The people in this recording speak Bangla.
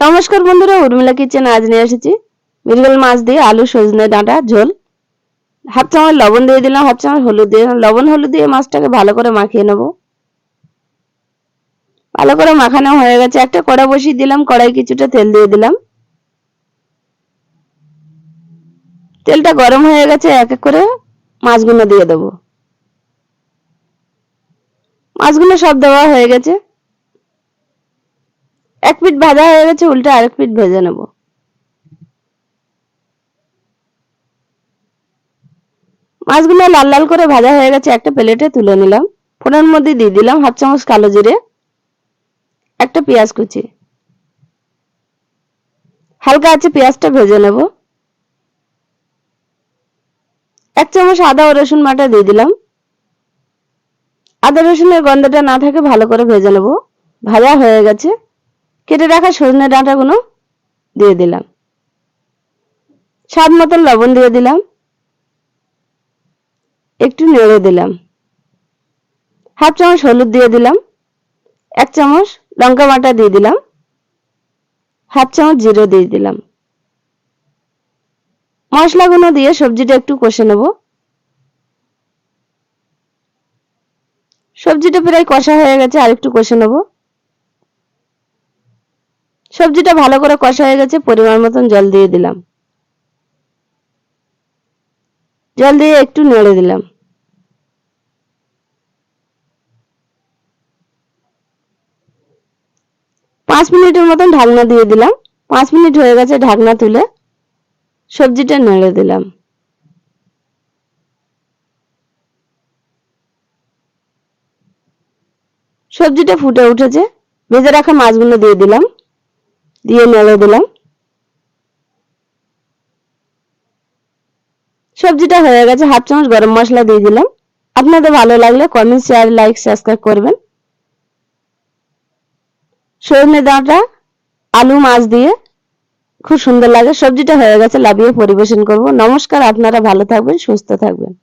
নমস্কার বন্ধুরা, উর্মিলা কিচেন আজ নিয়ে এসেছি। মৃগেল মাছ দিয়ে আলু, সজনে ডাঁটা, ঝোল। হাফ চামচ লবণ দিয়ে দিলাম, হাফ চামচ হলুদ দিয়ে। লবণ, হলুদ দিয়ে মাছটাকে ভালো করে মাখিয়ে নেব। ভালো করে মাখানো হয়ে গেছে। একটা কড়া বসিয়ে দিলাম, কড়াই কিছুটা তেল দিয়ে দিলাম। তেলটা গরম হয়ে গেছে, এক এক করে মাছগুলো দিয়ে দেবো। মাছগুলো সব দেওয়া হয়ে গেছে। এক পিঠ ভাজা হয়ে গেছে, উল্টে আরেক পিঠ ভেজে নেব। মাছগুলো লাল লাল করে ভাজা হয়ে গেছে, একটা প্লেটে তুলে নিলাম। ফোড়নের মধ্যে দিয়ে দিলাম হাফ চামচ কালো জিরে, একটা পেঁয়াজ কুচি। হালকা আছে পেঁয়াজটা ভেজে নেব। এক চামচ আদা ও রসুন বাটা দিয়ে দিলাম। আদা রসুনের গন্ধটা না থাকে ভালো করে ভেজে নেব। ভাজা হয়ে গেছে। কেটে রাখা সজনে ডাঁটাগুলো দিয়ে দিলাম। স্বাদ মতন লবণ দিয়ে দিলাম। একটু নেড়ে দিলাম। হাফ চামচ হলুদ দিয়ে দিলাম। এক চামচ লঙ্কা বাটা দিয়ে দিলাম। হাফ চামচ জিরে দিয়ে দিলাম। মশলাগুলো দিয়ে সবজিটা একটু কষে নেব। সবজিটা প্রায় কষা হয়ে গেছে, আর একটু কষে নেব। সবজিটা ভালো করে কষা হয়ে গেছে, পরিমাণ মতন জল দিয়ে দিলাম। জল দিয়ে একটু নেড়ে দিলাম। পাঁচ মিনিটের মতন ঢাকনা দিয়ে দিলাম। পাঁচ মিনিট হয়ে গেছে ঢাকনা তুলে, সবজিটা নেড়ে দিলাম। সবজিটা ফুটে উঠেছে, ভেজে রাখা মাছগুলো দিয়ে দিলাম। দিয়ে নেড়ে দিলাম। সবজিটা হয়ে গেছে, হাফ চামচ গরম মশলা দিয়ে দিলাম। আপনাদের ভালো লাগলে কমেন্ট শেয়ার লাইক সাবস্ক্রাইব করবেন। সজনে ডাঁটা, আলু, মাছ দিয়ে খুব সুন্দর লাগে। সবজিটা হয়ে গেছে, লাভিয়ে পরিবেশন করব। নমস্কার, আপনারা ভালো থাকবেন, সুস্থ থাকবেন।